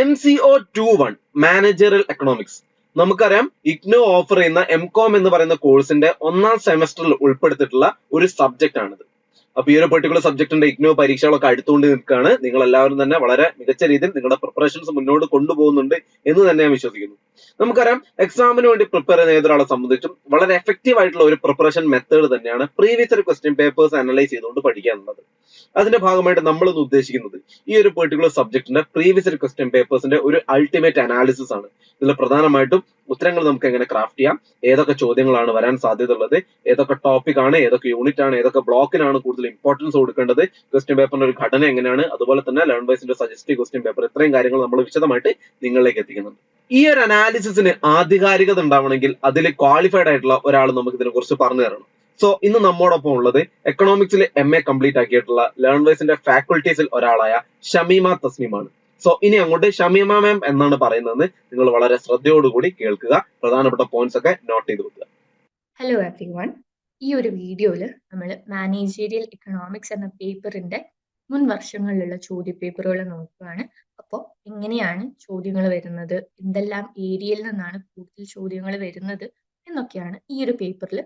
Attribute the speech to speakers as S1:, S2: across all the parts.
S1: M C O two one managerial economics നമുക്കറിയാം IGNOU offer ചെയ്യുന്ന M com എന്ന് പറയുന്ന കോഴ്സിന്റെ ഒന്നാം സെമസ്റ്ററിൽ ഉൾപ്പെടുത്തിയിട്ടുള്ള ഒരു സബ്ജക്റ്റ് ആണിത്. അപ്പൊ ഈ ഒരു പെർട്ടിക്കുലർ സബ്ജക്റ്റിന്റെ ഇഗ്നോ പരീക്ഷകളൊക്കെ അടുത്തുകൊണ്ട് നിൽക്കുകയാണ്. നിങ്ങൾ എല്ലാവരും തന്നെ വളരെ മികച്ച രീതിയിൽ നിങ്ങളുടെ പ്രിപ്പറേഷൻസ് മുന്നോട്ട് കൊണ്ടുപോകുന്നുണ്ട് എന്ന് തന്നെ ഞാൻ വിശ്വസിക്കുന്നു. നമുക്കറിയാം എക്സാമിന് വേണ്ടി പ്രിപ്പയർ ചെയ്യുന്ന ഏതൊരാളെ സംബന്ധിച്ചും വളരെ എഫക്റ്റീവ് ആയിട്ടുള്ള ഒരു പ്രിപ്പറേഷൻ മെത്തേഡ് തന്നെയാണ് പ്രീവിയസ് ക്വസ്റ്റ്യൻ പേപ്പേഴ്സ് അനലൈസ് ചെയ്തുകൊണ്ട് പഠിക്കുക എന്നുള്ളത് അതിന്റെ ഭാഗമായിട്ട് നമ്മൾ ഇന്ന് ഉദ്ദേശിക്കുന്നത് ഈ ഒരു പെർട്ടിക്കുലർ സബ്ജക്റ്റിന്റെ പ്രീവിയസ് ക്വസ്റ്റ്യൻ പേപ്പേഴ്സിന്റെ ഒരു അൾട്ടിമേറ്റ് അനാലിസിസ് ആണ്. ഇതിൽ പ്രധാനമായിട്ടും ഉത്തരങ്ങൾ നമുക്ക് എങ്ങനെ ക്രാഫ്റ്റ് ചെയ്യാം. ഏതൊക്കെ ചോദ്യങ്ങളാണ് വരാൻ സാധ്യതയുള്ളത് ഏതൊക്കെ ടോപ്പിക് ആണ് ഏതൊക്കെ യൂണിറ്റ് ആണ് ഏതൊക്കെ ബ്ലോക്കിനാണ് കൂടുതൽ ഇമ്പോർട്ടൻസ് കൊടുക്കേണ്ടത് ക്വസ്റ്റ്യൻ പേപ്പറിന്റെ ഒരു ഘടന എങ്ങനെയാണ് അതുപോലെ തന്നെ ലേൺ വൈസിന്റെ സജസ്റ്റീവ് ക്വസ്റ്റ്യൻ പേപ്പർ ഇത്രയും കാര്യങ്ങൾ നമ്മൾ വിശദമായിട്ട് നിങ്ങളിലേക്ക് എത്തിക്കുന്നുണ്ട്. ഈ ഒരു അനാലിസിസിന് ആധികാരികത ഉണ്ടാവണമെങ്കിൽ അതിൽ ക്വാളിഫൈഡ് ആയിട്ടുള്ള ഒരാൾ നമുക്ക് ഇതിനെ കുറിച്ച് പറഞ്ഞു തരണം. സോ ഇന്ന് നമ്മോടൊപ്പം ഉള്ളത് എക്കണോമിക്സിൽ എം എ കംപ്ലീറ്റ് ആക്കിയിട്ടുള്ള ലേൺ വൈസിന്റെ ഫാക്കൾട്ടീസിൽ ഒരാളായ ഷമീമ തസ്നിമാണ്. സോ ഇനി അങ്ങോട്ട് ഷമീമ മാം എന്നാണ് പറയുന്നത്. നിങ്ങൾ വളരെ ശ്രദ്ധയോടുകൂടി കേൾക്കുക. പ്രധാനപ്പെട്ട പോയിന്റ്സ് ഒക്കെ നോട്ട് ചെയ്ത് വെക്കുക
S2: ഹലോ എവ്രി വൺ ഈ ഒരു വീഡിയോയിൽ നമ്മൾ മാനേജീരിയൽ ഇക്കണോമിക്സ് എന്ന പേപ്പറിന്റെ മുൻ വർഷങ്ങളിലുള്ള ചോദ്യ പേപ്പറുകൾ നോക്കുകയാണ്. അപ്പോൾ എങ്ങനെയാണ് ചോദ്യങ്ങൾ വരുന്നത്? എന്തെല്ലാം ഏരിയയിൽ നിന്നാണ് കൂടുതൽ ചോദ്യങ്ങൾ വരുന്നത്? എന്നൊക്കെയാണ് ഈ ഒരു പേപ്പറിൽ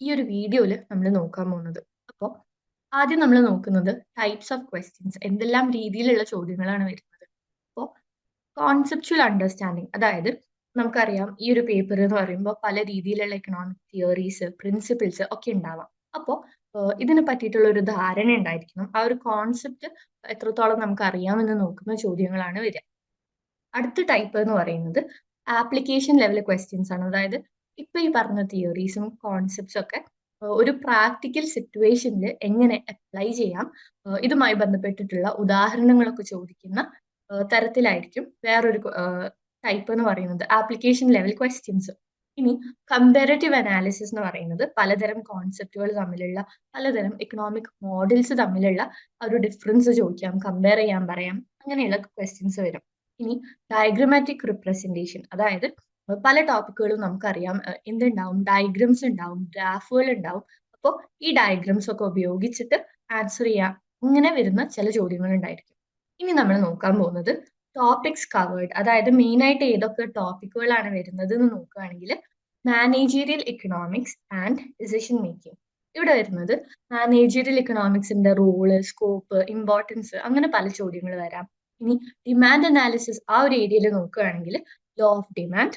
S2: ഈ ഒരു വീഡിയോയിൽ നമ്മൾ നോക്കാൻ പോകുന്നത്. അപ്പോൾ ആദ്യം നമ്മൾ നോക്കുന്നത് ടൈപ്സ് ഓഫ് ക്വസ്റ്റ്യൻസ് എന്തെല്ലാം രീതിയിലുള്ള ചോദ്യങ്ങളാണ് വരുന്നത്? കോൺസെപ്ച്വൽ അണ്ടർസ്റ്റാൻഡിങ് അതായത് നമുക്കറിയാം ഈ ഒരു പേപ്പർ എന്ന് പറയുമ്പോൾ പല രീതിയിലുള്ള എക്കണോമിക് തിയറീസ് പ്രിൻസിപ്പിൾസ് ഒക്കെ ഉണ്ടാവാം. അപ്പോൾ ഇതിനെ പറ്റിയിട്ടുള്ള ഒരു ധാരണ ഉണ്ടായിരിക്കണം. ആ ഒരു കോൺസെപ്റ്റ് എത്രത്തോളം നമുക്ക് അറിയാമെന്ന് നോക്കുന്ന ചോദ്യങ്ങളാണ് വരിക. അടുത്ത ടൈപ്പ് എന്ന് പറയുന്നത് ആപ്ലിക്കേഷൻ ലെവൽ ക്വസ്റ്റ്യൻസ് ആണ്. അതായത് ഇപ്പൊ ഈ പറഞ്ഞ തിയറീസും കോൺസെപ്റ്റ്സും ഒക്കെ ഒരു പ്രാക്ടിക്കൽ സിറ്റുവേഷനിൽ എങ്ങനെ അപ്ലൈ ചെയ്യാം? ഇതുമായി ബന്ധപ്പെട്ടിട്ടുള്ള ഉദാഹരണങ്ങളൊക്കെ ചോദിക്കുന്ന തരത്തിലായിരിക്കും. വേറൊരു ടൈപ്പ് എന്ന് പറയുന്നത് ആപ്ലിക്കേഷൻ ലെവൽ ക്വസ്റ്റ്യൻസ് ഇനി കമ്പാരറ്റീവ് അനാലിസിസ് എന്ന് പറയുന്നത് പലതരം കോൺസെപ്റ്റുകൾ തമ്മിലുള്ള പലതരം ഇക്കണോമിക് മോഡൽസ് തമ്മിലുള്ള ഒരു ഡിഫറൻസ് ചോദിക്കാം. കമ്പയർ ചെയ്യാൻ പറയാം. അങ്ങനെയുള്ള ക്വസ്റ്റ്യൻസ് വരും. ഇനി ഡയഗ്രമാറ്റിക് റിപ്രസെന്റേഷൻ അതായത് പല ടോപ്പിക്കുകളും നമുക്കറിയാം. എന്തുണ്ടാവും? ഡയഗ്രംസ് ഉണ്ടാവും ഗ്രാഫുകൾ ഉണ്ടാവും. അപ്പോൾ ഈ ഡയഗ്രംസ് ഒക്കെ ഉപയോഗിച്ചിട്ട് ആൻസർ ചെയ്യാം. ഇങ്ങനെ വരുന്ന ചില ചോദ്യങ്ങൾ ഉണ്ടായിരിക്കും. ഇനി നമ്മൾ നോക്കാൻ പോകുന്നത് ടോപ്പിക്സ് കവേർഡ് അതായത് മെയിൻ ആയിട്ട് ഏതൊക്കെ ടോപ്പിക്കുകളാണ് വരുന്നത് എന്ന് നോക്കുകയാണെങ്കിൽ managerial economics and decision making ഇവിടെ വരുന്നത് മാനേജീരിയൽ ഇക്കണോമിക്സിന്റെ റോൾ സ്കോപ്പ് ഇമ്പോർട്ടൻസ് അങ്ങനെ പല ചോദ്യങ്ങൾ വരാം. ഇനി ഡിമാൻഡ് അനാലിസിസ് ആ ഒരു ഏരിയയിൽ നോക്കുകയാണെങ്കിൽ law of demand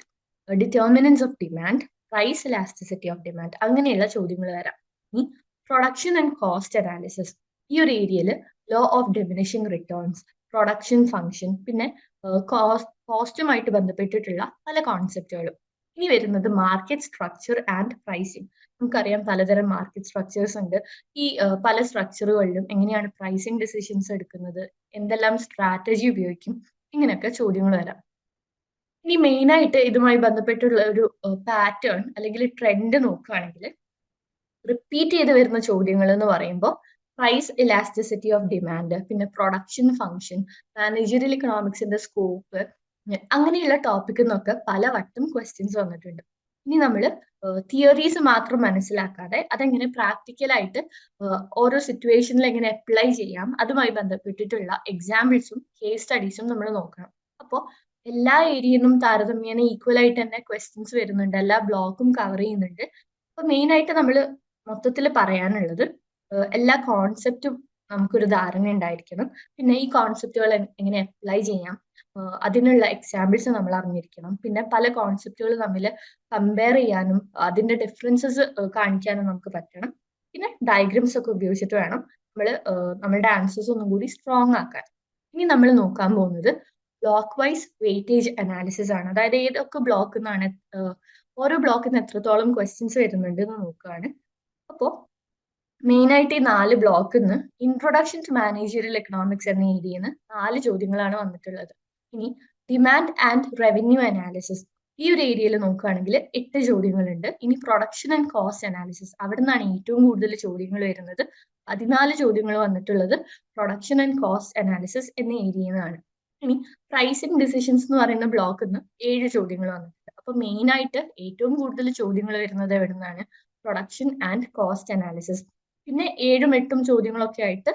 S2: determinants of demand price elasticity of demand അങ്ങനെയുള്ള ചോദ്യങ്ങൾ വരാം. ഇനി പ്രൊഡക്ഷൻ ആൻഡ് കോസ്റ്റ് അനാലിസിസ് ഈ ഒരു ഏരിയയിൽ law of diminishing returns production function പിന്നെ കോസ്റ്റുമായിട്ട് ബന്ധപ്പെട്ടിട്ടുള്ള പല കോൺസെപ്റ്റുകളും ഇനി വരുന്നത് മാർക്കറ്റ് സ്ട്രക്ചർ ആൻഡ് പ്രൈസിങ് നമുക്കറിയാം പലതരം മാർക്കറ്റ് സ്ട്രക്ചേഴ്സ് ഉണ്ട്. ഈ പല സ്ട്രക്ചറുകളിലും എങ്ങനെയാണ് പ്രൈസിങ് ഡിസിഷൻസ് എടുക്കുന്നത് എന്തെല്ലാം സ്ട്രാറ്റജി ഉപയോഗിക്കും ഇങ്ങനെയൊക്കെ ചോദ്യങ്ങൾ വരാം. ഇനി മെയിൻ ആയിട്ട് ഇതുമായി ബന്ധപ്പെട്ടുള്ള ഒരു പാറ്റേൺ അല്ലെങ്കിൽ ട്രെൻഡ് നോക്കുകയാണെങ്കിൽ റിപ്പീറ്റ് ചെയ്ത് വരുന്ന ചോദ്യങ്ങൾ എന്ന് പറയുമ്പോൾ പ്രൈസ് ഇലാസ്റ്റിസിറ്റി ഓഫ് ഡിമാൻഡ് പിന്നെ പ്രൊഡക്ഷൻ ഫംഗ്ഷൻ മാനേജറിയൽ ഇക്കണോമിക്സിന്റെ സ്കോപ്പ് അങ്ങനെയുള്ള ടോപ്പിക്കിൽ നിന്നൊക്കെ പലവട്ടം ക്വസ്റ്റ്യൻസ് വന്നിട്ടുണ്ട്. ഇനി നമ്മൾ തിയറീസ് മാത്രം മനസ്സിലാക്കാതെ അതെങ്ങനെ പ്രാക്ടിക്കലായിട്ട് ഓരോ സിറ്റുവേഷനിൽ എങ്ങനെ അപ്ലൈ ചെയ്യാം അതുമായി ബന്ധപ്പെട്ടിട്ടുള്ള എക്സാമ്പിൾസും കേസ് സ്റ്റഡീസും നമ്മൾ നോക്കണം. അപ്പോൾ എല്ലാ ഏരിയയിലും താരതമ്യേന ഈക്വൽ ആയിട്ട് തന്നെ ക്വസ്റ്റ്യൻസ് വരുന്നുണ്ട്. എല്ലാ ബ്ലോക്കും കവർ ചെയ്യുന്നുണ്ട്. അപ്പൊ മെയിൻ ആയിട്ട് നമ്മൾ മൊത്തത്തിൽ പറയാനുള്ളത് എല്ലാ കോൺസെപ്റ്റും നമുക്കൊരു ധാരണ ഉണ്ടായിരിക്കണം. പിന്നെ ഈ കോൺസെപ്റ്റുകൾ എങ്ങനെ അപ്ലൈ ചെയ്യാം? അതിനുള്ള എക്സാമ്പിൾസ് നമ്മൾ അറിഞ്ഞിരിക്കണം. പിന്നെ പല കോൺസെപ്റ്റുകൾ തമ്മിൽ കമ്പയർ ചെയ്യാനും അതിന്റെ ഡിഫറൻസസ് കാണിക്കാനും നമുക്ക് പറ്റണം. പിന്നെ ഡയഗ്രംസ് ഒക്കെ ഉപയോഗിച്ചിട്ട് വേണം നമ്മൾ നമ്മളുടെ ആൻസേഴ്സ് ഒന്നും കൂടി സ്ട്രോങ് ആക്കാൻ. ഇനി നമ്മൾ നോക്കാൻ പോകുന്നത് ബ്ലോക്ക് വൈസ് വെയിറ്റേജ് അനാലിസിസ് ആണ്. അതായത് ഏതൊക്കെ ബ്ലോക്ക് നിന്നാണ് ഓരോ ബ്ലോക്കിൽ നിന്ന് എത്രത്തോളം ക്വസ്റ്റ്യൻസ് വരുന്നുണ്ട് എന്ന് നോക്കുകയാണ് അപ്പോൾ മെയിൻ ആയിട്ട് ഈ നാല് ബ്ലോക്കിൽ നിന്ന് ഇൻട്രൊഡക്ഷൻ ടു മാനേജറിയൽ എക്കണോമിക്സ് എന്ന ഏരിയയിൽ നിന്ന് നാല് ചോദ്യങ്ങളാണ് വന്നിട്ടുള്ളത്. ഇനി ഡിമാൻഡ് ആൻഡ് റവന്യൂ അനാലിസിസ് ഈ ഒരു ഏരിയയിൽ നോക്കുകയാണെങ്കിൽ എട്ട് ചോദ്യങ്ങളുണ്ട്. ഇനി പ്രൊഡക്ഷൻ ആൻഡ് കോസ്റ്റ് അനാലിസിസ് അവിടെ നിന്നാണ് ഏറ്റവും കൂടുതൽ ചോദ്യങ്ങൾ വരുന്നത്. പതിനാല് ചോദ്യങ്ങൾ വന്നിട്ടുള്ളത് പ്രൊഡക്ഷൻ ആൻഡ് കോസ്റ്റ് അനാലിസിസ് എന്ന ഏരിയയിൽ നിന്നാണ് ഇനി പ്രൈസിങ് ഡിസിഷൻസ് എന്ന് പറയുന്ന ബ്ലോക്കിൽ നിന്ന് ഏഴ് ചോദ്യങ്ങൾ വന്നിട്ടുണ്ട്. അപ്പൊ മെയിൻ ആയിട്ട് ഏറ്റവും കൂടുതൽ ചോദ്യങ്ങൾ വരുന്നത് എവിടെ നിന്നാണ് പ്രൊഡക്ഷൻ ആൻഡ് കോസ്റ്റ് അനാലിസിസ് പിന്നെ ഏഴും എട്ടും ചോദ്യങ്ങളൊക്കെ ആയിട്ട്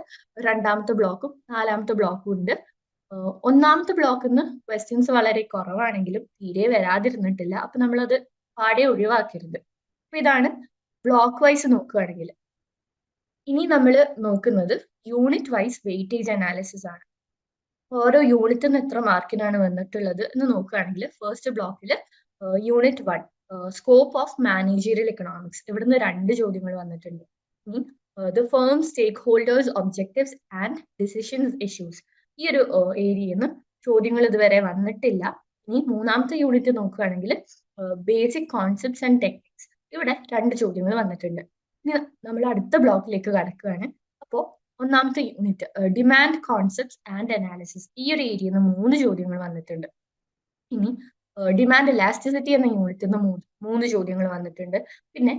S2: രണ്ടാമത്തെ ബ്ലോക്കും നാലാമത്തെ ബ്ലോക്കും ഉണ്ട്. ഒന്നാമത്തെ ബ്ലോക്കിൽ നിന്ന് ക്വസ്റ്റ്യൻസ് വളരെ കുറവാണെങ്കിലും തീരെ വരാതിരുന്നിട്ടില്ല. അപ്പൊ നമ്മളത് പാടെ ഒഴിവാക്കരുത്. അപ്പൊ ഇതാണ് ബ്ലോക്ക് വൈസ് നോക്കുകയാണെങ്കിൽ ഇനി നമ്മൾ നോക്കുന്നത് യൂണിറ്റ് വൈസ് വെയിറ്റേജ് അനാലിസിസ് ആണ്. ഓരോ യൂണിറ്റിൽ നിന്ന് എത്ര മാർക്കിനാണ് വന്നിട്ടുള്ളത് എന്ന് നോക്കുകയാണെങ്കിൽ ഫസ്റ്റ് ബ്ലോക്കിൽ unit one scope of managerial economics ഇവിടുന്ന് രണ്ട് ചോദ്യങ്ങൾ വന്നിട്ടുണ്ട്. ഇനി the firm stakeholders objectives and decisions issues ഈ ഒരു ഏരിയയിൽ നിന്ന് ചോദ്യങ്ങൾ ഇതുവരെ വന്നിട്ടില്ല. ഇനി മൂന്നാമത്തെ യൂണിറ്റ് നോക്കുകയാണെങ്കിൽ ബേസിക് കോൺസെപ്റ്റ്സ് ആൻഡ് ടെക്നിക്സ് ഇവിടെ രണ്ട് ചോദ്യങ്ങൾ വന്നിട്ടുണ്ട്. ഇനി നമ്മൾ അടുത്ത ബ്ലോക്കിലേക്ക് കടക്കുകയാണ്. അപ്പോൾ ഒന്നാമത്തെ unit demand concepts and analysis ഈ ഒരു ഏരിയയിൽ നിന്ന് മൂന്ന് ചോദ്യങ്ങൾ വന്നിട്ടുണ്ട്. ഇനി ഡിമാൻഡ് ഇലാസ്റ്റിസിറ്റി എന്ന യൂണിറ്റിൽ നിന്ന് മൂന്ന് മൂന്ന് ചോദ്യങ്ങൾ വന്നിട്ടുണ്ട്. പിന്നെ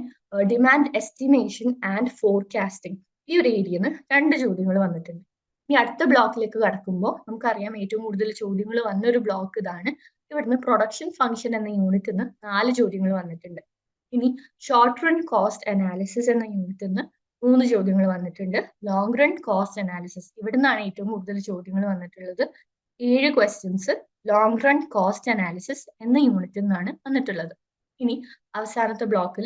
S2: ഡിമാൻഡ് എസ്റ്റിമേഷൻ ആൻഡ് ഫോർകാസ്റ്റിംഗ് ഈ ഒരു ഏരിയയിൽ നിന്ന് രണ്ട് ചോദ്യങ്ങൾ വന്നിട്ടുണ്ട്. ഇനി അടുത്ത ബ്ലോക്കിലേക്ക് കടക്കുമ്പോൾ നമുക്കറിയാം ഏറ്റവും കൂടുതൽ ചോദ്യങ്ങൾ വന്ന ഒരു ബ്ലോക്ക് ഇതാണ്. ഇവിടുന്ന് പ്രൊഡക്ഷൻ ഫംഗ്ഷൻ എന്ന യൂണിറ്റിൽ നിന്ന് നാല് ചോദ്യങ്ങൾ വന്നിട്ടുണ്ട്. ഇനി ഷോർട്ട് റൺ കോസ്റ്റ് അനാലിസിസ് എന്ന യൂണിറ്റിൽ നിന്ന് മൂന്ന് ചോദ്യങ്ങൾ വന്നിട്ടുണ്ട്. ലോങ് റൺ കോസ്റ്റ് അനാലിസിസ് ഇവിടുന്നാണ് ഏറ്റവും കൂടുതൽ ചോദ്യങ്ങൾ വന്നിട്ടുള്ളത്. ഏഴ് questions long run cost analysis എന്ന യൂണിറ്റിൽ നിന്നാണ് വന്നിട്ടുള്ളത്. ഇനി അവസാനത്തെ ബ്ലോക്കിൽ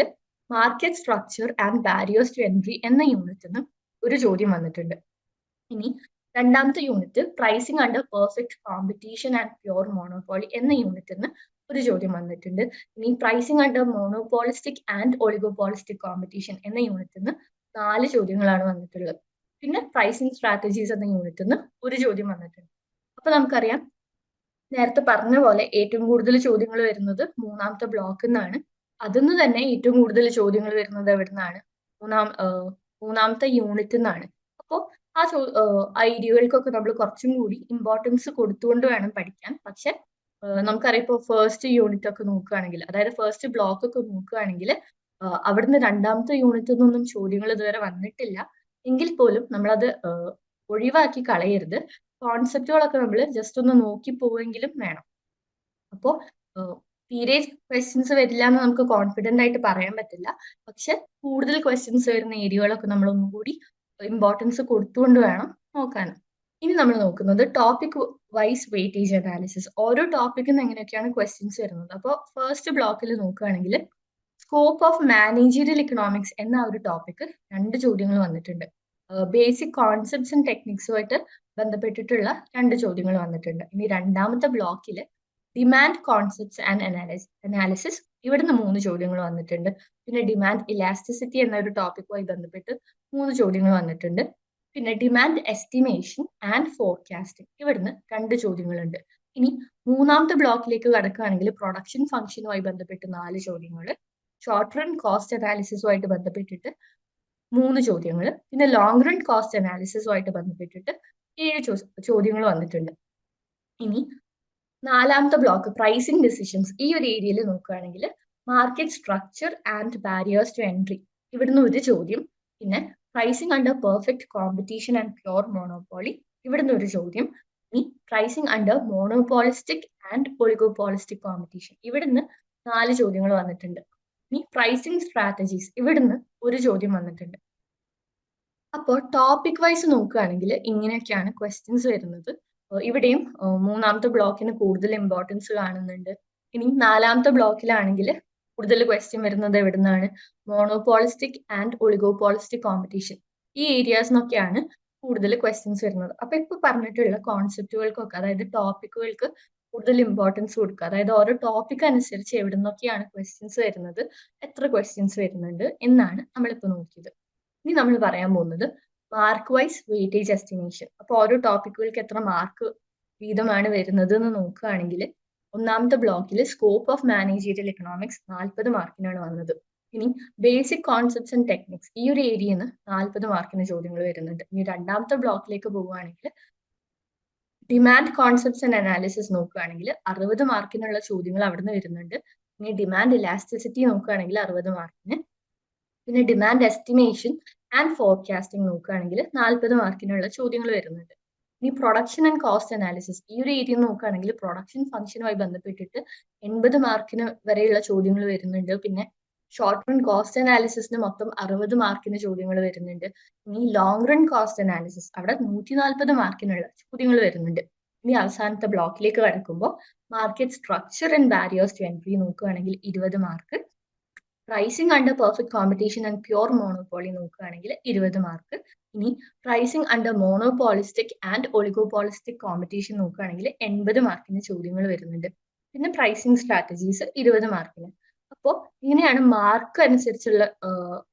S2: market structure and barriers to entry എന്ന യൂണിറ്റിൽ നിന്നും ഒരു ചോദ്യം വന്നിട്ടുണ്ട്. ഇനി രണ്ടാമത്തെ unit pricing under perfect competition and pure monopoly എന്ന യൂണിറ്റിൽ നിന്ന് ഒരു ചോദ്യം വന്നിട്ടുണ്ട്. ഇനി pricing under monopolistic and oligopolistic competition എന്ന യൂണിറ്റിൽ നിന്ന് നാല് ചോദ്യങ്ങളാണ് വന്നിട്ടുള്ളത്. പിന്നെ പ്രൈസിംഗ് സ്ട്രാറ്റജീസ് എന്ന യൂണിറ്റിൽ നിന്ന് ഒരു ചോദ്യം വന്നിട്ടുണ്ട്. അപ്പൊ നമുക്കറിയാം നേരത്തെ പറഞ്ഞ പോലെ ഏറ്റവും കൂടുതൽ ചോദ്യങ്ങൾ വരുന്നത് മൂന്നാമത്തെ ബ്ലോക്കിൽ നിന്നാണ് അതിന്ന് തന്നെ ഏറ്റവും കൂടുതൽ ചോദ്യങ്ങൾ വരുന്നത് എവിടെ നിന്നാണ് മൂന്നാം മൂന്നാമത്തെ യൂണിറ്റിൽ നിന്നാണ് അപ്പോൾ ആ ചോ ഐഡിയകൾക്കൊക്കെ നമ്മൾ കുറച്ചും കൂടി ഇമ്പോർട്ടൻസ് കൊടുത്തുകൊണ്ട് വേണം പഠിക്കാൻ. പക്ഷെ നമുക്കറിയാം ഇപ്പോൾ ഫസ്റ്റ് യൂണിറ്റ് ഒക്കെ നോക്കുകയാണെങ്കിൽ അതായത് ഫസ്റ്റ് ബ്ലോക്ക് ഒക്കെ നോക്കുകയാണെങ്കിൽ അവിടുന്ന് രണ്ടാമത്തെ യൂണിറ്റിൽ നിന്നൊന്നും ചോദ്യങ്ങൾ ഇതുവരെ വന്നിട്ടില്ല. എങ്കിൽ പോലും നമ്മളത് ഒഴിവാക്കി കളയരുത്. കോൺസെപ്റ്റുകളൊക്കെ നമ്മൾ ജസ്റ്റ് ഒന്ന് നോക്കി പോവെങ്കിലും വേണം. അപ്പോ തീരെ ക്വസ്റ്റ്യൻസ് വരില്ല എന്ന് നമുക്ക് കോൺഫിഡന്റ് ആയിട്ട് പറയാൻ പറ്റില്ല. പക്ഷെ കൂടുതൽ ക്വസ്റ്റ്യൻസ് വരുന്ന ഏരിയകളൊക്കെ നമ്മൾ ഒന്നും കൂടി ഇമ്പോർട്ടൻസ് കൊടുത്തുകൊണ്ട് വേണം നോക്കാൻ ഇനി നമ്മൾ നോക്കുന്നത് ടോപ്പിക് വൈസ് വെയിറ്റേജ് അനാലിസിസ് ഓരോ ടോപ്പിക്കിൽ നിന്ന് എങ്ങനെയൊക്കെയാണ് ക്വസ്റ്റ്യൻസ് വരുന്നത്? അപ്പോൾ ഫസ്റ്റ് ബ്ലോക്കിൽ നോക്കുകയാണെങ്കിൽ സ്കോപ്പ് ഓഫ് മാനേജീരിയൽ ഇക്കണോമിക്സ് എന്ന ഒരു ടോപ്പിക്ക് രണ്ട് ചോദ്യങ്ങൾ വന്നിട്ടുണ്ട്. ബേസിക് കോൺസെപ്റ്റ്സും ടെക്നിക്സുമായിട്ട് ബന്ധപ്പെട്ടിട്ടുള്ള രണ്ട് ചോദ്യങ്ങൾ വന്നിട്ടുണ്ട്. ഇനി രണ്ടാമത്തെ ബ്ലോക്കിൽ demand concepts and analysis analysis ഇവിടുന്ന് മൂന്ന് ചോദ്യങ്ങൾ വന്നിട്ടുണ്ട്. പിന്നെ ഡിമാൻഡ് ഇലാസ്റ്റിസിറ്റി എന്ന ഒരു ടോപ്പിക്കുമായി ബന്ധപ്പെട്ട് മൂന്ന് ചോദ്യങ്ങൾ വന്നിട്ടുണ്ട്. പിന്നെ ഡിമാൻഡ് എസ്റ്റിമേഷൻ ആൻഡ് ഫോർകാസ്റ്റിംഗ് ഇവിടുന്ന് രണ്ട് ചോദ്യങ്ങളുണ്ട്. ഇനി മൂന്നാമത്തെ ബ്ലോക്കിലേക്ക് കടക്കുകയാണെങ്കിൽ പ്രൊഡക്ഷൻ ഫംഗ്ഷനുമായി ബന്ധപ്പെട്ട് നാല് ചോദ്യങ്ങൾ ഷോർട്ട് റൺ കോസ്റ്റ് അനാലിസിസുമായിട്ട് ബന്ധപ്പെട്ടിട്ട് മൂന്ന് ചോദ്യങ്ങൾ പിന്നെ ലോങ് റൺ കോസ്റ്റ് അനാലിസിസുമായിട്ട് ബന്ധപ്പെട്ടിട്ട് ഏഴ് ചോദ്യങ്ങൾ വന്നിട്ടുണ്ട്. ഇനി നാലാമത്തെ ബ്ലോക്ക് പ്രൈസിംഗ് ഡിസിഷൻസ് ഈ ഒരു ഏരിയയിൽ നോക്കുകയാണെങ്കിൽ market structure and barriers to entry ഇവിടുന്ന് ഒരു ചോദ്യം പിന്നെ pricing under perfect competition and pure monopoly ഇവിടുന്ന് ഒരു ചോദ്യം ഇനി pricing under monopolistic and oligopolistic competition ഇവിടുന്ന് നാല് ചോദ്യങ്ങൾ വന്നിട്ടുണ്ട്. ഇനി പ്രൈസിങ് സ്ട്രാറ്റജീസ് ഇവിടുന്ന് ഒരു ചോദ്യം വന്നിട്ടുണ്ട്. അപ്പോൾ ടോപ്പിക് വൈസ് നോക്കുകയാണെങ്കിൽ ഇങ്ങനെയൊക്കെയാണ് ക്വസ്റ്റ്യൻസ് വരുന്നത്. ഇവിടെയും മൂന്നാമത്തെ ബ്ലോക്കിന് കൂടുതൽ ഇമ്പോർട്ടൻസ് കാണുന്നുണ്ട്. ഇനി നാലാമത്തെ ബ്ലോക്കിലാണെങ്കിൽ കൂടുതൽ ക്വസ്റ്റ്യൻ വരുന്നത് എവിടുന്നാണ്? മോണോപോളിസ്റ്റിക് ആൻഡ് ഒളിഗോപോളിസ്റ്റിക് കോമ്പറ്റീഷൻ ഈ ഏരിയാസിനൊക്കെയാണ് കൂടുതൽ ക്വസ്റ്റ്യൻസ് വരുന്നത്. അപ്പൊ ഇപ്പൊ പറഞ്ഞിട്ടുള്ള കോൺസെപ്റ്റുകൾക്കൊക്കെ അതായത് ടോപ്പിക്കുകൾക്ക് കൂടുതൽ ഇമ്പോർട്ടൻസ് കൊടുക്കുക. അതായത് ഓരോ ടോപ്പിക് അനുസരിച്ച് എവിടെ നിന്നൊക്കെയാണ് ക്വസ്റ്റ്യൻസ് വരുന്നത് എത്ര ക്വസ്റ്റ്യൻസ് വരുന്നുണ്ട് എന്നാണ് നമ്മളിപ്പോൾ നോക്കിയത്. ഇനി നമ്മൾ പറയാൻ പോകുന്നത് മാർക്ക് വൈസ് വെയിറ്റേജ് എസ്റ്റിമേഷൻ അപ്പോൾ ഓരോ ടോപ്പിക്കുകൾക്ക് എത്ര മാർക്ക് വീതമാണ് വരുന്നത് എന്ന് നോക്കുകയാണെങ്കിൽ ഒന്നാമത്തെ ബ്ലോക്കിൽ സ്കോപ്പ് ഓഫ് മാനേജീരിയൽ ഇക്കണോമിക്സ് നാൽപ്പത് മാർക്കിനാണ് വന്നത്. ഇനി ബേസിക് കോൺസെപ്റ്റ്സ് ആൻഡ് ടെക്നിക്സ് ഈ ഒരു ഏരിയയിൽ നാൽപ്പത് മാർക്കിന് ചോദ്യങ്ങൾ വരുന്നുണ്ട്. ഇനി രണ്ടാമത്തെ ബ്ലോക്കിലേക്ക് പോവുകയാണെങ്കിൽ ഡിമാൻഡ് കോൺസെപ്റ്റ്സ് ആൻഡ് അനാലിസിസ് നോക്കുകയാണെങ്കിൽ അറുപത് മാർക്കിനുള്ള ചോദ്യങ്ങൾ അവിടുന്ന് വരുന്നുണ്ട്. ഇനി ഡിമാൻഡ് ഇലാസ്റ്റിസിറ്റി നോക്കുകയാണെങ്കിൽ അറുപത് മാർക്കിന് പിന്നെ ഡിമാൻഡ് എസ്റ്റിമേഷൻ ആൻഡ് ഫോർകാസ്റ്റിംഗ് നോക്കുകയാണെങ്കിൽ നാൽപ്പത് മാർക്കിനുള്ള ചോദ്യങ്ങൾ വരുന്നുണ്ട്. ഇനി പ്രൊഡക്ഷൻ ആൻഡ് കോസ്റ്റ് അനാലിസിസ് ഈ ഒരു ഏരിയ നോക്കുകയാണെങ്കിൽ പ്രൊഡക്ഷൻ ഫംഗ്ഷനുമായി ബന്ധപ്പെട്ടിട്ട് എൺപത് മാർക്കിന് വരെയുള്ള ചോദ്യങ്ങൾ വരുന്നുണ്ട്. പിന്നെ ഷോർട്ട് റൺ കോസ്റ്റ് അനാലിസിസിന് മൊത്തം അറുപത് മാർക്കിന് ചോദ്യങ്ങൾ വരുന്നുണ്ട്. ഇനി ലോങ് റൺ കോസ്റ്റ് അനാലിസിസ് അവിടെ നൂറ്റി നാൽപ്പത് മാർക്കിനുള്ള ചോദ്യങ്ങൾ വരുന്നുണ്ട്. ഇനി അവസാനത്തെ ബ്ലോക്കിലേക്ക് കടക്കുമ്പോൾ market structure and barriers to entry നോക്കുകയാണെങ്കിൽ ഇരുപത് mark pricing under perfect competition and pure monopoly നോക്കുകയാണെങ്കിൽ ഇരുപത് മാർക്ക് ഇനി pricing under monopolistic and oligopolistic competition നോക്കുകയാണെങ്കിൽ എൺപത് മാർക്കിന് ചോദ്യങ്ങൾ വരുന്നുണ്ട്. പിന്നെ പ്രൈസിംഗ് സ്ട്രാറ്റജീസ് ഇരുപത് മാർക്കിന് അപ്പോൾ ഇങ്ങനെയാണ് മാർക്ക് അനുസരിച്ചുള്ള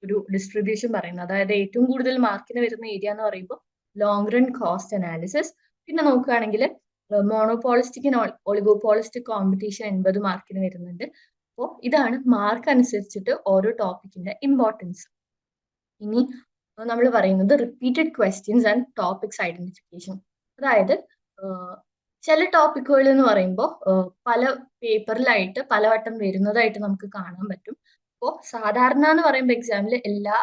S2: ഒരു ഡിസ്ട്രിബ്യൂഷൻ പറയുന്നത്. അതായത് ഏറ്റവും കൂടുതൽ മാർക്കിന് വരുന്ന ഏരിയ എന്ന് പറയുമ്പോൾ ലോങ് റൺ കോസ്റ്റ് അനാലിസിസ് പിന്നെ നോക്കുകയാണെങ്കിൽ മോണോപോളിസ്റ്റിക് ഒളിഗോപോളിസ്റ്റിക് കോമ്പറ്റീഷൻ എൺപത് മാർക്കിന് വരുന്നുണ്ട്. അപ്പോൾ ഇതാണ് മാർക്ക് അനുസരിച്ചിട്ട് ഓരോ ടോപ്പിക്കിന്റെ ഇമ്പോർട്ടൻസ് ഇനി നമ്മൾ പറയുന്നത് repeated questions and topics identification അതായത് ചില ടോപ്പിക്കുകൾ എന്ന് പറയുമ്പോൾ പല പേപ്പറിലായിട്ട് പലവട്ടം വരുന്നതായിട്ട് നമുക്ക് കാണാൻ പറ്റും. അപ്പോൾ സാധാരണ എന്ന് പറയുമ്പോൾ എക്സാമിൽ എല്ലാ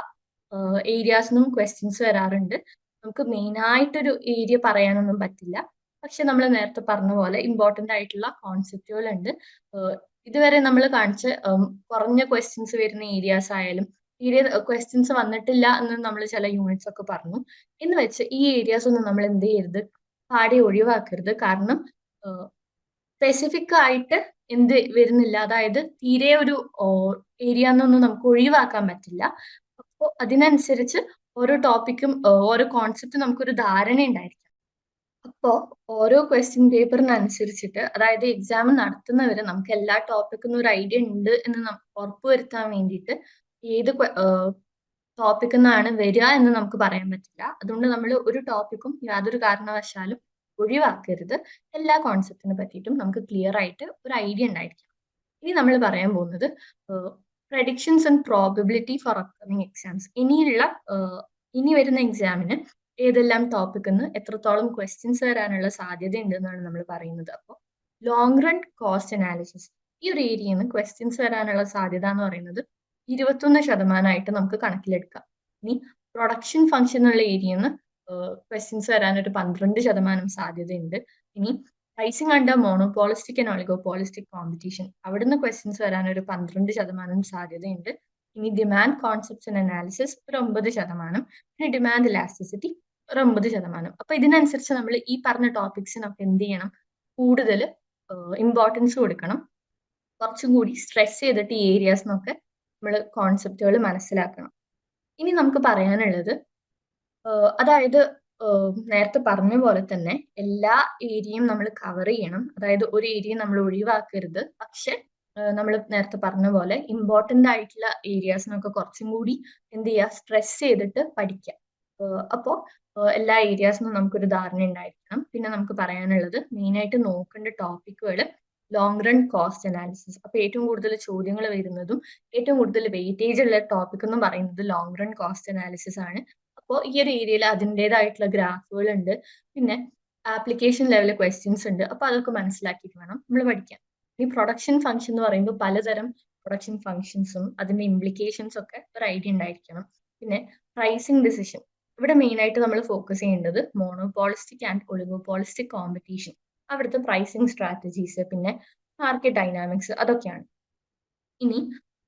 S2: ഏരിയാസിനും ക്വസ്റ്റ്യൻസ് വരാറുണ്ട്. നമുക്ക് മെയിൻ ആയിട്ടൊരു ഏരിയ പറയാനൊന്നും പറ്റില്ല. പക്ഷെ നമ്മൾ നേരത്തെ പറഞ്ഞ പോലെ ഇമ്പോർട്ടന്റ് ആയിട്ടുള്ള കോൺസെപ്റ്റുകൾ ഉണ്ട് ഇതുവരെ നമ്മൾ കാണിച്ച കുറഞ്ഞ ക്വസ്റ്റ്യൻസ് വരുന്ന ഏരിയാസ് ആയാലും തീരെ ക്വസ്റ്റ്യൻസ് വന്നിട്ടില്ല എന്ന് നമ്മൾ ചില യൂണിറ്റ്സ് ഒക്കെ പറഞ്ഞു. എന്ന് വെച്ച് ഈ ഏരിയാസ് ഒന്നും നമ്മൾ എന്ത് ചെയ്യരുത്? പാടെ ഒഴിവാക്കരുത്. കാരണം സ്പെസിഫിക് ആയിട്ട് എന്ത് വരുന്നില്ല. അതായത് തീരെ ഒരു ഏരിയ എന്നൊന്നും നമുക്ക് ഒഴിവാക്കാൻ പറ്റില്ല. അപ്പോൾ അതിനനുസരിച്ച് ഓരോ ടോപ്പിക്കും ഓരോ കോൺസെപ്റ്റും നമുക്കൊരു ധാരണ ഉണ്ടായിരിക്കും അപ്പോൾ ഓരോ ക്വസ്റ്റ്യൻ പേപ്പറിനനുസരിച്ചിട്ട് അതായത് എക്സാം നടത്തുന്നവരെ നമുക്ക് എല്ലാ ടോപ്പിക്കിനും ഒരു ഐഡിയ ഉണ്ട് എന്ന് ഉറപ്പുവരുത്താൻ വേണ്ടിയിട്ട് ഏത് ടോപ്പിക്കിൽ നിന്നാണ് വരിക എന്ന് നമുക്ക് പറയാൻ പറ്റില്ല. അതുകൊണ്ട് നമ്മൾ ഒരു ടോപ്പിക്കും യാതൊരു കാരണവശാലും ഒഴിവാക്കരുത്. എല്ലാ കോൺസെപ്റ്റിനെ പറ്റിയിട്ടും നമുക്ക് ക്ലിയർ ആയിട്ട് ഒരു ഐഡിയ ഉണ്ടായിരിക്കും ഇനി നമ്മൾ പറയാൻ പോകുന്നത് predictions and probability for upcoming exams ഇനിയുള്ള ഇനി വരുന്ന എക്സാമിന് ഏതെല്ലാം ടോപ്പിക്കിൽ നിന്ന് എത്രത്തോളം ക്വസ്റ്റ്യൻസ് വരാനുള്ള സാധ്യത ഉണ്ടെന്നാണ് നമ്മൾ പറയുന്നത്. അപ്പോൾ ലോങ് റൺ കോസ്റ്റ് അനാലിസിസ് ഈ ഒരു ഏരിയയിൽ നിന്ന് ക്വസ്റ്റ്യൻസ് വരാനുള്ള സാധ്യത എന്ന് പറയുന്നത് ഇരുപത്തൊന്ന് ശതമാനമായിട്ട് നമുക്ക് കണക്കിലെടുക്കാം. ഇനി പ്രൊഡക്ഷൻ ഫംഗ്ഷൻ എന്നുള്ള ഏരിയയിൽ നിന്ന് ക്വസ്റ്റ്യൻസ് വരാൻ ഒരു പന്ത്രണ്ട് ശതമാനം സാധ്യതയുണ്ട്. ഇനി pricing under monopolistic and oligopolistic competition അവിടുന്ന് ക്വസ്റ്റ്യൻസ് വരാൻ ഒരു പന്ത്രണ്ട് ശതമാനം സാധ്യതയുണ്ട്. ഇനി ഡിമാൻഡ് കോൺസെപ്റ്റ്സ് ആൻഡ് അനാലിസിസ് ഒരു ഒമ്പത് ശതമാനം. പിന്നെ ഡിമാൻഡ് ഇലാസ്റ്റിസിറ്റി ഒരു ഒമ്പത് ശതമാനം. അപ്പൊ ഇതിനനുസരിച്ച് നമ്മൾ ഈ പറഞ്ഞ ടോപ്പിക്സിനൊക്കെ എന്ത് ചെയ്യണം? കൂടുതൽ ഇമ്പോർട്ടൻസ് കൊടുക്കണം. കുറച്ചും കൂടി സ്ട്രെസ് ചെയ്തിട്ട് ഈ ഏരിയാസിനൊക്കെ നമ്മൾ കോൺസെപ്റ്റുകൾ മനസ്സിലാക്കണം. ഇനി നമുക്ക് പറയാനുള്ളത് അതായത് നേരത്തെ പറഞ്ഞ പോലെ തന്നെ എല്ലാ ഏരിയയും നമ്മൾ കവർ ചെയ്യണം. അതായത് ഒരു ഏരിയ നമ്മൾ ഒഴിവാക്കരുത്. പക്ഷെ നമ്മൾ നേരത്തെ പറഞ്ഞ പോലെ ഇമ്പോർട്ടന്റ് ആയിട്ടുള്ള ഏരിയാസിനൊക്കെ കുറച്ചും കൂടി എന്ത് ചെയ്യുക സ്ട്രെസ് ചെയ്തിട്ട് പഠിക്കാം. അപ്പോൾ എല്ലാ ഏരിയാസിനും നമുക്കൊരു ധാരണ ഉണ്ടായിരിക്കണം. പിന്നെ നമുക്ക് പറയാനുള്ളത് മെയിനായിട്ട് നോക്കേണ്ട ടോപ്പിക്കുകൾ ലോങ് റൺ കോസ്റ്റ് അനാലിസിസ് അപ്പൊ ഏറ്റവും കൂടുതൽ ചോദ്യങ്ങൾ വരുന്നതും ഏറ്റവും കൂടുതൽ വെയിറ്റേജ് ഉള്ള ടോപ്പിക് എന്ന് പറയുന്നത് ലോങ് റൺ കോസ്റ്റ് അനാലിസിസ് ആണ്. അപ്പോൾ ഈ ഒരു ഏരിയയിൽ അതിന്റെതായിട്ടുള്ള ഗ്രാഫുകൾ ഉണ്ട് പിന്നെ ആപ്ലിക്കേഷൻ ലെവൽ ക്വസ്റ്റ്യൻസ് ഉണ്ട്. അപ്പൊ അതൊക്കെ മനസ്സിലാക്കിയിട്ട് വേണം നമ്മൾ പഠിക്കാൻ. ഈ പ്രൊഡക്ഷൻ ഫംഗ്ഷൻ എന്ന് പറയുമ്പോൾ പലതരം പ്രൊഡക്ഷൻ ഫംഗ്ഷൻസും അതിന്റെ ഇംപ്ലിക്കേഷൻസ് ഒക്കെ ഒരു ഐഡിയ ഉണ്ടായിരിക്കണം. പിന്നെ പ്രൈസിങ് ഡിസിഷൻ ഇവിടെ മെയിൻ ആയിട്ട് നമ്മൾ ഫോക്കസ് ചെയ്യേണ്ടത് മോണോപോളിസ്റ്റിക് ആൻഡ് ഒളിഗോപോളിസ്റ്റിക് കോമ്പറ്റീഷൻ അവിടുത്തെ പ്രൈസിങ് സ്ട്രാറ്റജീസ് പിന്നെ മാർക്കറ്റ് ഡൈനാമിക്സ് അതൊക്കെയാണ്. ഇനി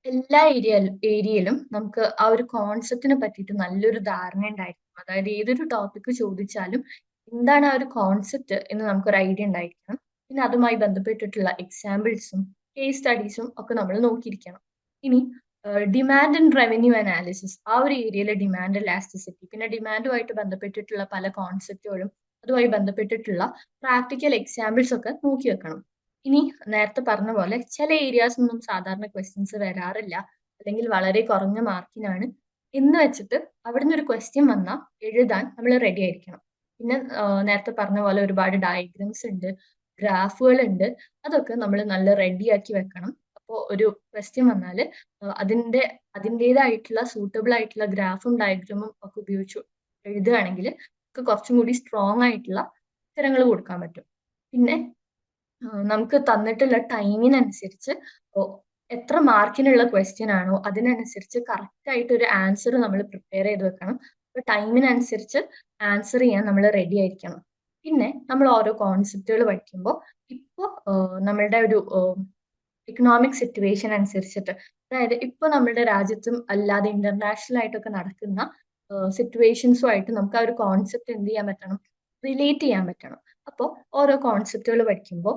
S2: എല്ലാ ഏരിയ ഏരിയയിലും നമുക്ക് ആ ഒരു കോൺസെപ്റ്റിനെ പറ്റിയിട്ട് നല്ലൊരു ധാരണ ഉണ്ടായിരിക്കും അതായത് ഏതൊരു ടോപ്പിക്ക് ചോദിച്ചാലും എന്താണ് ആ ഒരു കോൺസെപ്റ്റ് എന്ന് നമുക്കൊരു ഐഡിയ ഉണ്ടായിരിക്കണം. പിന്നെ അതുമായി ബന്ധപ്പെട്ടിട്ടുള്ള എക്സാമ്പിൾസും കേസ് സ്റ്റഡീസും ഒക്കെ നമ്മൾ നോക്കിയിരിക്കണം. ഇനി ഡിമാൻഡ് ആൻഡ് റവന്യൂ അനാലിസിസ് ആ ഒരു ഏരിയയിലെ ഡിമാൻഡ് ഇലാസ്റ്റിസിറ്റി പിന്നെ ഡിമാൻഡുമായിട്ട് ബന്ധപ്പെട്ടിട്ടുള്ള പല കോൺസെപ്റ്റുകളും അതുമായി ബന്ധപ്പെട്ടിട്ടുള്ള പ്രാക്ടിക്കൽ എക്സാമ്പിൾസ് ഒക്കെ നോക്കി വെക്കണം. ഇനി നേരത്തെ പറഞ്ഞ പോലെ ചില ഏരിയാസ് ഒന്നും സാധാരണ ക്വസ്റ്റ്യൻസ് വരാറില്ല. അല്ലെങ്കിൽ വളരെ കുറഞ്ഞ മാർക്കിനാണ് എന്ന് വെച്ചിട്ട് അവിടുന്ന് ഒരു ക്വസ്റ്റ്യൻ വന്നാൽ എഴുതാൻ നമ്മൾ റെഡി ആയിരിക്കണം. പിന്നെ നേരത്തെ പറഞ്ഞ പോലെ ഒരുപാട് ഡയഗ്രംസ് ഉണ്ട് ഗ്രാഫുകൾ ഉണ്ട് അതൊക്കെ നമ്മൾ നല്ല റെഡിയാക്കി വെക്കണം. അപ്പോൾ ഒരു ക്വസ്റ്റ്യൻ വന്നാൽ അതിന്റെ അതിന്റെതായിട്ടുള്ള സൂട്ടബിൾ ആയിട്ടുള്ള ഗ്രാഫും ഡയഗ്രമും ഒക്കെ ഉപയോഗിച്ച് എഴുതുകയാണെങ്കിൽ നമുക്ക് കുറച്ചും കൂടി സ്ട്രോങ് ആയിട്ടുള്ള ഉത്തരങ്ങൾ കൊടുക്കാൻ പറ്റും. പിന്നെ നമുക്ക് തന്നിട്ടുള്ള ടൈമിനനുസരിച്ച് എത്ര മാർക്കിനുള്ള ക്വസ്റ്റ്യൻ ആണോ അതിനനുസരിച്ച് കറക്റ്റ് ആയിട്ട് ഒരു ആൻസർ നമ്മൾ പ്രിപ്പയർ ചെയ്ത് വെക്കണം. അപ്പൊ ടൈമിനനുസരിച്ച് ആൻസർ ചെയ്യാൻ നമ്മൾ റെഡി ആയിരിക്കണം. പിന്നെ നമ്മൾ ഓരോ കോൺസെപ്റ്റുകൾ പഠിക്കുമ്പോൾ ഇപ്പോൾ നമ്മളുടെ ഒരു ഇക്കണോമിക് സിറ്റുവേഷൻ അനുസരിച്ചിട്ട് അതായത് ഇപ്പൊ നമ്മുടെ രാജ്യത്തും അല്ലാതെ ഇന്റർനാഷണൽ ആയിട്ടൊക്കെ നടക്കുന്ന സിറ്റുവേഷൻസുമായിട്ട് നമുക്ക് ആ ഒരു കോൺസെപ്റ്റ് എന്ത് ചെയ്യാൻ പറ്റണം? റിലേറ്റ് ചെയ്യാൻ പറ്റണം. അപ്പോൾ ഓരോ കോൺസെപ്റ്റുകൾ പഠിക്കുമ്പോൾ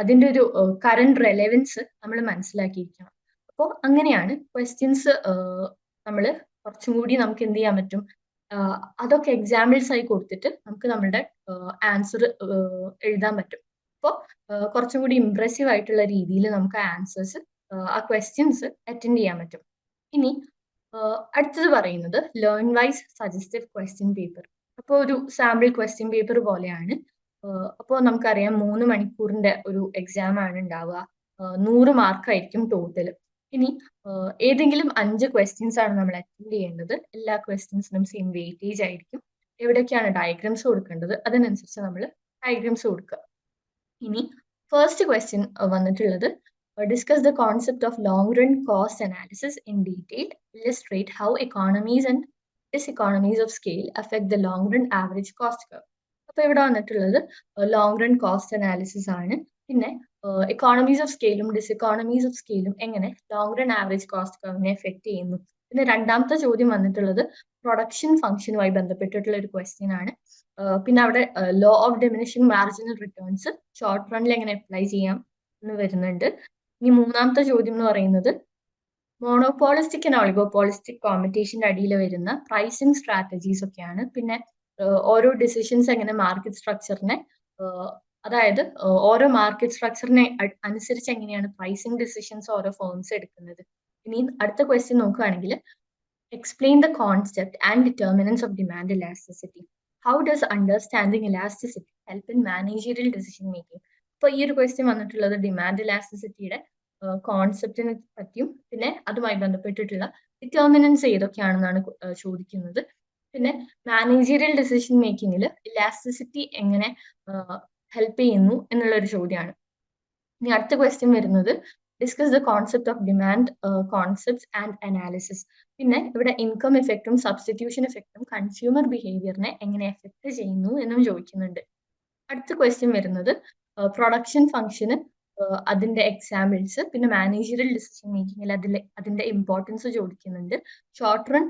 S2: അതിന്റെ ഒരു കറണ്ട് റെലവൻസ് നമ്മൾ മനസ്സിലാക്കിയിരിക്കണം. അപ്പോൾ അങ്ങനെയാണ് ക്വസ്റ്റ്യൻസ് നമ്മൾ കുറച്ചും കൂടി നമുക്ക് എന്ത് ചെയ്യാൻ പറ്റും? അതൊക്കെ എക്സാമ്പിൾസ് ആയി കൊടുത്തിട്ട് നമുക്ക് നമ്മുടെ ആൻസർ എഴുതാൻ പറ്റും. അപ്പോൾ കുറച്ചും കൂടി ഇംപ്രസീവ് ആയിട്ടുള്ള രീതിയിൽ നമുക്ക് ആൻസേഴ്സ് ആ ക്വസ്റ്റ്യൻസ് അറ്റൻഡ് ചെയ്യാൻ പറ്റും. ഇനി അടുത്തത് പറയുന്നത് Learnwise suggestive question paper അപ്പോൾ ഒരു സാമ്പിൾ ക്വസ്റ്റ്യൻ പേപ്പർ പോലെയാണ്. അപ്പോൾ നമുക്കറിയാം മൂന്ന് മണിക്കൂറിന്റെ ഒരു എക്സാം ആണ് ഉണ്ടാവുക. നൂറ് മാർക്കായിരിക്കും ടോട്ടൽ ഇനി ഏതെങ്കിലും അഞ്ച് ക്വസ്റ്റ്യൻസ് ആണ് നമ്മൾ അറ്റൻഡ് ചെയ്യേണ്ടത്. എല്ലാ ക്വസ്റ്റ്യൻസിനും സെയിം വെയിറ്റേജ് ആയിരിക്കും. എവിടേക്കാണ് ഡയഗ്രാംസ് കൊടുക്കേണ്ടത്? അതിനനുസരിച്ച് നമ്മൾ ഡയഗ്രാംസ് കൊടുക്കുക. ഇനി ഫസ്റ്റ് ക്വസ്റ്റ്യൻ വന്നിട്ടുള്ളത് discuss the concept long run cost analysis in detail illustrate how economies and diseconomies of scale affect the long-run average cost curve അപ്പൊ ഇവിടെ വന്നിട്ടുള്ളത് ലോങ് റൺ കോസ്റ്റ് അനാലിസിസ് ആണ്. പിന്നെ എക്കോണമീസ് ഓഫ് സ്കെയിലും diseconomies of സ്കെയിലും എങ്ങനെ long run average cost കർവിനെ effect ചെയ്യുന്നു. പിന്നെ രണ്ടാമത്തെ ചോദ്യം വന്നിട്ടുള്ളത് പ്രൊഡക്ഷൻ ഫംഗ്ഷനുമായി ബന്ധപ്പെട്ടിട്ടുള്ള ഒരു ക്വസ്റ്റ്യൻ ആണ്. ആഹ് പിന്നെ അവിടെ law of diminishing marginal returns short റണ്ണിൽ എങ്ങനെ അപ്ലൈ ചെയ്യാം എന്ന് വരുന്നുണ്ട്. ഇനി മൂന്നാമത്തെ ചോദ്യം എന്ന് പറയുന്നത് മോണോപോളിസ്റ്റിക് ആൻഡ് ഒളിഗോപോളിസ്റ്റിക് കോമ്പറ്റീഷന്റെ അടിയിൽ വരുന്ന പ്രൈസിങ് സ്ട്രാറ്റജീസ് ഒക്കെയാണ്. പിന്നെ ഓരോ ഡിസിഷൻസ് എങ്ങനെ മാർക്കറ്റ് സ്ട്രക്ചറിനെ അതായത് ഓരോ മാർക്കറ്റ് സ്ട്രക്ചറിനെ അനുസരിച്ച് എങ്ങനെയാണ് പ്രൈസിങ് ഡിസിഷൻസ് ഓരോ ഫേംസ് എടുക്കുന്നത്. ഇനി അടുത്ത ക്വസ്റ്റ്യൻ നോക്കുകയാണെങ്കിൽ explain the concept and determinants of demand elasticity how does understanding elasticity help in managerial decision making അപ്പോൾ ഈ ഒരു ക്വസ്റ്റ്യൻ വന്നിട്ടുള്ളത് ഡിമാൻഡ് ഇലാസ്റ്റിസിറ്റിയുടെ കോൺസെപ്റ്റിനെ പറ്റിയും പിന്നെ അതുമായി ബന്ധപ്പെട്ടിട്ടുള്ള ഡിറ്റർമിനൻസ് ഏതൊക്കെയാണെന്നാണ് ചോദിക്കുന്നത്. പിന്നെ മാനേജീരിയൽ ഡിസിഷൻ മേക്കിങ്ങിൽ ഇലാസ്റ്റിസിറ്റി എങ്ങനെ ഹെൽപ്പ് ചെയ്യുന്നു എന്നുള്ള ഒരു ചോദ്യമാണ് ഇനി അടുത്ത ക്വസ്റ്റ്യൻ വരുന്നത് discuss the concept of demand concepts and analysis പിന്നെ ഇവിടെ ഇൻകം എഫക്റ്റും സബ്സ്റ്റിറ്റ്യൂഷൻ എഫക്റ്റും കൺസ്യൂമർ ബിഹേവിയറിനെ എങ്ങനെ എഫക്ട് ചെയ്യുന്നു എന്നും ചോദിക്കുന്നുണ്ട്. അടുത്ത ക്വസ്റ്റ്യൻ വരുന്നത് പ്രൊഡക്ഷൻ ഫംഗ്ഷന് അതിന്റെ എക്സാമ്പിൾസ് പിന്നെ മാനേജറൽ ഡിസിഷൻ മേക്കിങ്ങിൽ അതിലെ അതിന്റെ ഇമ്പോർട്ടൻസ് ചോദിക്കുന്നുണ്ട്. ഷോർട്ട് റൺ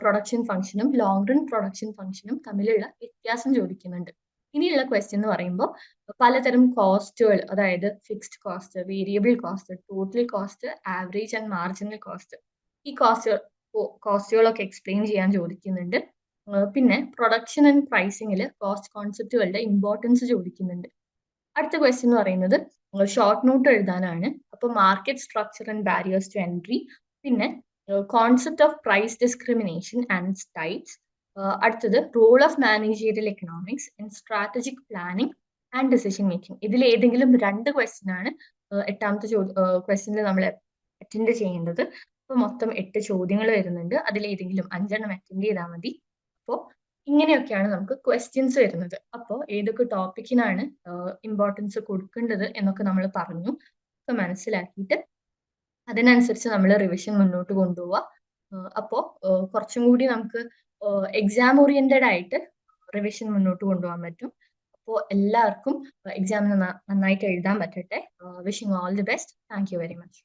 S2: പ്രൊഡക്ഷൻ ഫംഗ്ഷനും ലോങ് റൺ പ്രൊഡക്ഷൻ ഫംഗ്ഷനും തമ്മിലുള്ള വ്യത്യാസം ചോദിക്കുന്നുണ്ട്. ഇനിയുള്ള ക്വസ്റ്റ്യൻ എന്ന് പറയുമ്പോൾ പലതരം കോസ്റ്റുകൾ അതായത് fixed cost variable cost total cost average and marginal cost ഈ കോസ്റ്റുകൾ കോസ്റ്റുകളൊക്കെ എക്സ്പ്ലെയിൻ ചെയ്യാൻ ചോദിക്കുന്നുണ്ട്. പിന്നെ പ്രൊഡക്ഷൻ ആൻഡ് പ്രൈസിങ്ങിൽ കോസ്റ്റ് കോൺസെപ്റ്റുകളുടെ ഇമ്പോർട്ടൻസ് ചോദിക്കുന്നുണ്ട്. അടുത്ത ക്വസ്റ്റ്യൻ എന്ന് പറയുന്നത് ഷോർട്ട് നോട്ട് എഴുതാനാണ്. അപ്പോൾ market structure and barriers to entry പിന്നെ concept of price discrimination and types അടുത്തത് role of managerial economics in strategic planning and decision making ഇതിൽ ഏതെങ്കിലും രണ്ട് ക്വസ്റ്റ്യൻ ആണ് എട്ടാമത്തെ ക്വസ്റ്റ്യനിൽ നമ്മൾ അറ്റൻഡ് ചെയ്യേണ്ടത്. അപ്പോൾ മൊത്തം എട്ട് ചോദ്യങ്ങൾ വരുന്നുണ്ട്. അതിൽ ഏതെങ്കിലും അഞ്ചെണ്ണം അറ്റൻഡ് ചെയ്താൽ മതി. അപ്പോൾ ഇങ്ങനെയൊക്കെയാണ് നമുക്ക് ക്വസ്റ്റ്യൻസ് വരുന്നത്. അപ്പോൾ ഏതൊക്കെ ടോപ്പിക്കിനാണ് ഇമ്പോർട്ടൻസ് കൊടുക്കേണ്ടത് എന്നൊക്കെ നമ്മൾ പറഞ്ഞു. ഒക്കെ മനസ്സിലാക്കിയിട്ട് അതിനനുസരിച്ച് നമ്മൾ റിവിഷൻ മുന്നോട്ട് കൊണ്ടുപോവുക അപ്പോൾ കുറച്ചും കൂടി നമുക്ക് എക്സാം ഓറിയന്റഡ് ആയിട്ട് റിവിഷൻ മുന്നോട്ട് കൊണ്ടുപോകാൻ പറ്റും. അപ്പോൾ എല്ലാവർക്കും എക്സാമിന് നന്നായിട്ട് എഴുതാൻ പറ്റട്ടെ. Wishing all the best thank you very much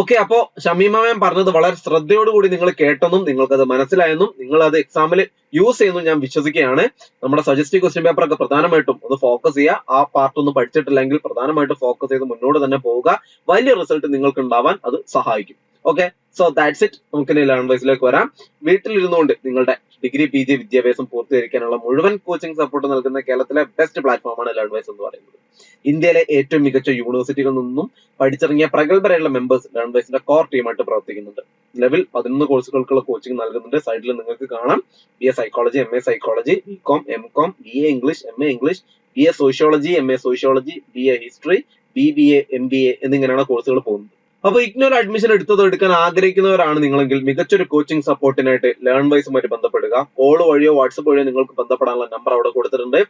S1: okay അപ്പോ ഷമീമ പറഞ്ഞത് വളരെ ശ്രദ്ധയോടുകൂടി നിങ്ങൾ കേട്ടെന്നും നിങ്ങൾക്ക് അത് മനസ്സിലായെന്നും നിങ്ങൾ അത് എക്സാമിൽ യൂസ് ചെയ്യുന്നു ഞാൻ വിശ്വസിക്കുകയാണ്. നമ്മുടെ സജസ്റ്റീവ് ക്വസ്റ്റ്യൻ പേപ്പർ ഒക്കെ പ്രധാനമായിട്ടും ഒന്ന് ഫോക്കസ് ചെയ്യുക. ആ പാർട്ട് ഒന്നും പഠിച്ചിട്ടില്ലെങ്കിൽ പ്രധാനമായിട്ടും ഫോക്കസ് ചെയ്ത് മുന്നോട്ട് തന്നെ പോവുക. വലിയ റിസൾട്ട് നിങ്ങൾക്ക് ഉണ്ടാവാൻ അത് സഹായിക്കും. ഓക്കെ സോ ദാറ്റ്സ് ഇറ്റ് നമുക്ക് ലേൺ വൈസിലേക്ക് വരാം. വീട്ടിലിരുന്നുകൊണ്ട് നിങ്ങളുടെ ഡിഗ്രി പി ജി വിദ്യാഭ്യാസം പൂർത്തീകരിക്കാനുള്ള മുഴുവൻ കോച്ചിങ് സപ്പോർട്ട് നൽകുന്ന കേരളത്തിലെ ബെസ്റ്റ് പ്ലാറ്റ്ഫോമാണ് ലേൺ വൈസ് എന്ന് പറയുന്നത്. ഇന്ത്യയിലെ ഏറ്റവും മികച്ച യൂണിവേഴ്സിറ്റികളിൽ നിന്നും പഠിച്ചിറങ്ങിയ പ്രഗത്ഭരായുള്ള മെമ്പേഴ്സ് ലേൺ വൈസിന്റെ കോർ ടീമായിട്ട് പ്രവർത്തിക്കുന്നുണ്ട്. നിലവിൽ പതിനൊന്ന് കോഴ്സുകൾക്കുള്ള കോച്ചിങ് നൽകുന്നുണ്ട്. സൈഡിൽ നിങ്ങൾക്ക് കാണാം. B A psychology M A psychology B com M com B A English M A English B A sociology M A sociology B A history B B A M B A എന്നിങ്ങനെയാണ് കോഴ്സുകൾ പോകുന്നത് അപ്പൊ ignore admission എടുത്തതോ എടുക്കാൻ ആഗ്രഹിക്കുന്നവരാണ് നിങ്ങളെങ്കിൽ മികച്ചൊരു coaching സപ്പോർട്ടിനായിട്ട് learn വൈസുമായിട്ട് ബന്ധപ്പെടുക. Call വഴിയോ WhatsApp വഴിയോ നിങ്ങൾക്ക് ബന്ധപ്പെടാനുള്ള നമ്പർ അവിടെ കൊടുത്തിട്ടുണ്ട്.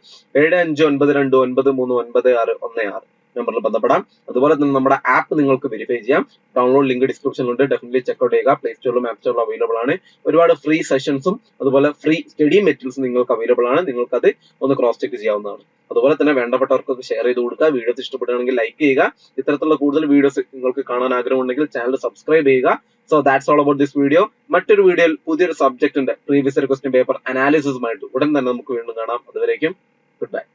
S1: ഏഴ് അഞ്ച് ഒൻപത് രണ്ട് ഒൻപത് മൂന്ന് ഒൻപത് ആറ് ഒന്ന് ആറ്. നമ്പറിൽ ബന്ധപ്പെടാം. അതുപോലെ തന്നെ നമ്മുടെ ആപ്പ് നിങ്ങൾക്ക് വെരിഫൈ ചെയ്യാം. ഡൗൺലോഡ് ലിങ്ക് ഡിസ്ക്രിപ്ഷനിലുണ്ട് ഡെഫിനറ്റ്ലി ചെക്ക്ഔട്ട് ചെയ്യുക. പ്ലേ സ്റ്റോറിലും ആപ്പ് സ്റ്റോറിലും അവൈലബിൾ ആണ്. ഒരുപാട് ഫ്രീ സെഷൻസും അതുപോലെ ഫ്രീ സ്റ്റഡി മെറ്റീരിയൽസും നിങ്ങൾക്ക് അവൈലബിൾ ആണ്. നിങ്ങൾക്ക് അത് ഒന്ന് ക്രോസ് ചെക്ക് ചെയ്യാവുന്നതാണ്. അതുപോലെ തന്നെ വേണ്ടപ്പെട്ടവർക്കൊക്കെ ഷെയർ ചെയ്ത് കൊടുക്കുക. വീഡിയോസ് ഇഷ്ടപ്പെടുകയാണെങ്കിൽ ലൈക്ക് ചെയ്യുക. ഇത്തരത്തിലുള്ള കൂടുതൽ വീഡിയോസ് നിങ്ങൾക്ക് കാണാൻ ആഗ്രഹമുണ്ടെങ്കിൽ ചാനൽ സബ്സ്ക്രൈബ് ചെയ്യുക. So that's all about this video മറ്റൊരു വീഡിയോയിൽ പുതിയൊരു സബ്ജക്റ്റിന്റെ പ്രീവിയസ് ക്വസ്റ്റ്യൻ പേപ്പർ അനാലിസിസുമായിട്ട് ഉടൻ തന്നെ നമുക്ക് വീണ്ടും കാണാം. അതുവരേക്കും ഗുഡ് ബൈ